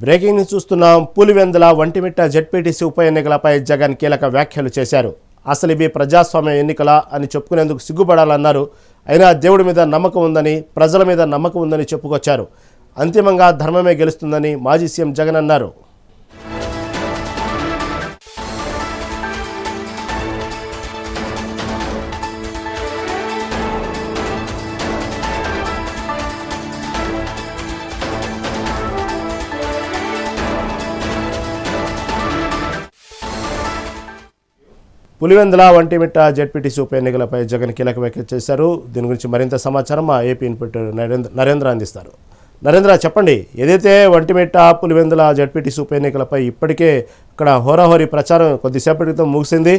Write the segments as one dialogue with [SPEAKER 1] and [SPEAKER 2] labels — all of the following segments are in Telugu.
[SPEAKER 1] బ్రేకింగ్ న్యూస్ చూస్తున్నాం. పులివెందుల వంటిమిట్ట జెడ్పీటీసీ ఉప ఎన్నికలపై జగన్ కీలక వ్యాఖ్యలు చేశారు. అసలు ఇవి ప్రజాస్వామ్య ఎన్నికల అని చెప్పుకునేందుకు సిగ్గుపడాలన్నారు. అయినా దేవుడి మీద నమ్మకం ఉందని ప్రజల మీద నమ్మకం ఉందని చెప్పుకొచ్చారు. అంతిమంగా ధర్మమే గెలుస్తుందని మాజీ సీఎం జగన్ అన్నారు. పులివెందుల వంటిమిట్ట జెడ్పీటీసీ ఉప ఎన్నికలపై జగన్ కీలక వ్యాఖ్యలు చేశారు. దీని గురించి మరింత సమాచారం మా ఏపీ ఇన్పుట్ నరేంద్ర నరేంద్ర అందిస్తారు. నరేంద్ర చెప్పండి ఏదైతే వంటిమిట్ట పులివెందుల జడ్పీటీసీ ఉప ఎన్నికలపై ఇప్పటికే ఇక్కడ హోరాహోరీ ప్రచారం కొద్దిసేపటి క్రితం ముగిసింది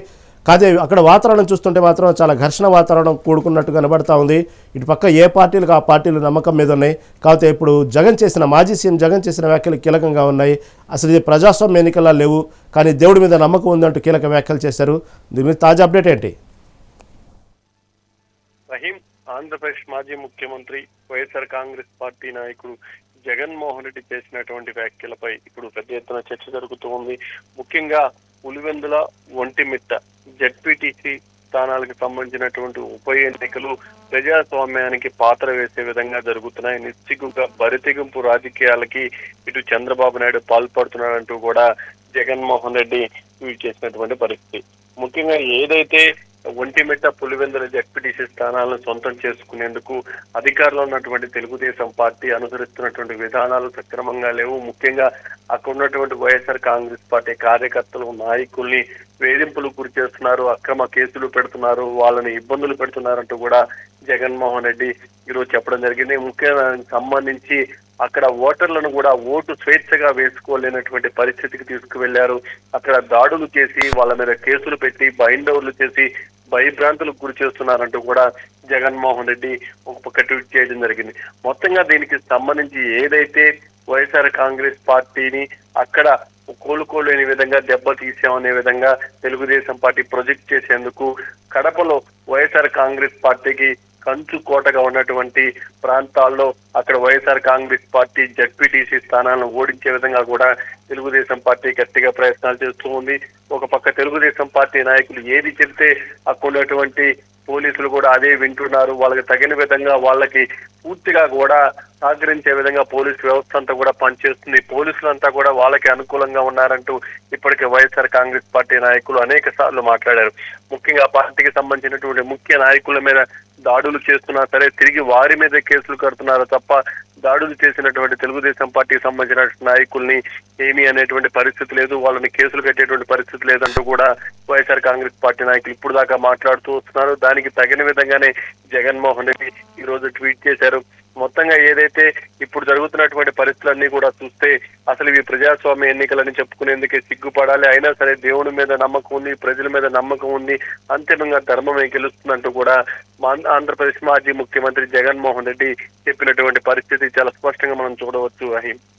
[SPEAKER 1] కాదే అక్కడ వాతావరణం చూస్తుంటే మాత్రం చాలా ఘర్షణ వాతావరణం కూడుకున్నట్టు కనబడతా ఉంది. ఇటు పక్క ఏ పార్టీలకు ఆ పార్టీలు నమ్మకం మీద ఉన్నాయి. కాకపోతే ఇప్పుడు జగన్ చేసిన మాజీ సీఎం జగన్ చేసిన వ్యాఖ్యలు కీలకంగా ఉన్నాయి. అసలు ఇది ప్రజాస్వామ్య ఎన్నికల్లో లేవు. కానీ దేవుడి మీద నమ్మకం ఉందంటూ కీలక వ్యాఖ్యలు చేశారు. దీని మీద తాజా అప్డేట్ ఏంటి?
[SPEAKER 2] రహీం ఆంధ్రప్రదేశ్ మాజీ ముఖ్యమంత్రి వైఎస్ఆర్ కాంగ్రెస్ పార్టీ నాయకుడు జగన్మోహన్ రెడ్డి చేసినటువంటి వ్యాఖ్యలపై ఇప్పుడు పెద్ద ఎత్తున చర్చ జరుగుతూ ఉంది. ముఖ్యంగా పులివెందుల ఒంటిమిట్ట జడ్పీటీసీ స్థానాలకు సంబంధించినటువంటి ఉప ఎన్నికలు ప్రజాస్వామ్యానికి పాత్ర వేసే విధంగా జరుగుతున్నాయి. నిశ్చిగుగా బరితెగింపు రాజకీయాలకి ఇటు చంద్రబాబు నాయుడు పాల్పడుతున్నాడంటూ కూడా జగన్మోహన్ రెడ్డి ట్వీట్ చేసినటువంటి పరిస్థితి. ముఖ్యంగా ఏదైతే ఒంటిమిట్ట పులివెందుల జడ్పీటీసీ స్థానాలను సొంతం చేసుకునేందుకు అధికారంలో ఉన్నటువంటి తెలుగుదేశం పార్టీ అనుసరిస్తున్నటువంటి విధానాలు సక్రమంగా లేవు. ముఖ్యంగా అక్కడ ఉన్నటువంటి వైఎస్ఆర్ కాంగ్రెస్ పార్టీ కార్యకర్తలు నాయకుల్ని వేధింపులు గురి చేస్తున్నారు అక్రమ కేసులు పెడుతున్నారు వాళ్ళని ఇబ్బందులు పెడుతున్నారంటూ కూడా జగన్మోహన్ రెడ్డి ఈరోజు చెప్పడం జరిగింది. ముఖ్యంగా సంబంధించి అక్కడ ఓటర్లను కూడా ఓటు స్వేచ్ఛగా వేసుకోలేనటువంటి పరిస్థితికి తీసుకువెళ్ళారు. అక్కడ దాడులు చేసి వాళ్ళ మీద కేసులు పెట్టి బైండవర్లు చేసి భయభ్రాంతులకు గురి చేస్తున్నారంటూ కూడా జగన్మోహన్ రెడ్డి ఒక పక్క ట్వీట్ చేయడం జరిగింది. మొత్తంగా దీనికి సంబంధించి ఏదైతే వైఎస్ఆర్ కాంగ్రెస్ పార్టీని అక్కడ కోలుకోలేని విధంగా దెబ్బ తీసామనే విధంగా తెలుగుదేశం పార్టీ ప్రొజెక్ట్ చేసేందుకు కడపలో వైఎస్ఆర్ కాంగ్రెస్ పార్టీకి కంచు కోటగా ఉన్నటువంటి ప్రాంతాల్లో అక్కడ వైఎస్ఆర్ కాంగ్రెస్ పార్టీ జడ్పీటీసీ స్థానాలను ఓడించే విధంగా కూడా తెలుగుదేశం పార్టీ గట్టిగా ప్రయత్నాలు చేస్తూ ఉంది. ఒక పక్క తెలుగుదేశం పార్టీ నాయకులు ఏది చెబితే అక్కడ ఉన్నటువంటి పోలీసులు కూడా అదే వింటున్నారు. వాళ్ళకి తగిన విధంగా వాళ్ళకి పూర్తిగా కూడా సహకరించే విధంగా పోలీసు వ్యవస్థ అంతా కూడా పనిచేస్తుంది. పోలీసులంతా కూడా వాళ్ళకి అనుకూలంగా ఉన్నారంటూ ఇప్పటికే వైఎస్ఆర్ కాంగ్రెస్ పార్టీ నాయకులు అనేక సార్లు మాట్లాడారు. ముఖ్యంగా పార్టీకి సంబంధించినటువంటి ముఖ్య నాయకుల మీద దాడులు చేస్తున్నా సరే తిరిగి వారి మీద కేసులు కడుతున్నారు తప్ప దాడులు చేసినటువంటి తెలుగుదేశం పార్టీకి సంబంధించిన నాయకుల్ని ఏమీ అనేటువంటి పరిస్థితి లేదు. వాళ్ళని కేసులు కట్టేటువంటి పరిస్థితి లేదంటూ కూడా వైఎస్ఆర్ కాంగ్రెస్ పార్టీ నాయకులు ఇప్పుడు దాకా మాట్లాడుతూ వస్తున్నారు. దానికి తగిన విధంగానే జగన్మోహన్ రెడ్డి ఈ రోజు ట్వీట్ చేశారు. మొత్తంగా ఏదైతే ఇప్పుడు జరుగుతున్నటువంటి పరిస్థితులన్నీ కూడా చూస్తే అసలు ఇవి ప్రజాస్వామ్య ఎన్నికలని చెప్పుకునేందుకే సిగ్గుపడాలి. అయినా సరే దేవుడి మీద నమ్మకం ఉంది ప్రజల మీద నమ్మకం ఉంది అంతిమంగా ధర్మమే గెలుస్తుందంటూ కూడా ఆంధ్రప్రదేశ్ మాజీ ముఖ్యమంత్రి జగన్మోహన్ రెడ్డి చెప్పినటువంటి పరిస్థితి చాలా స్పష్టంగా మనం చూడవచ్చు అహీం.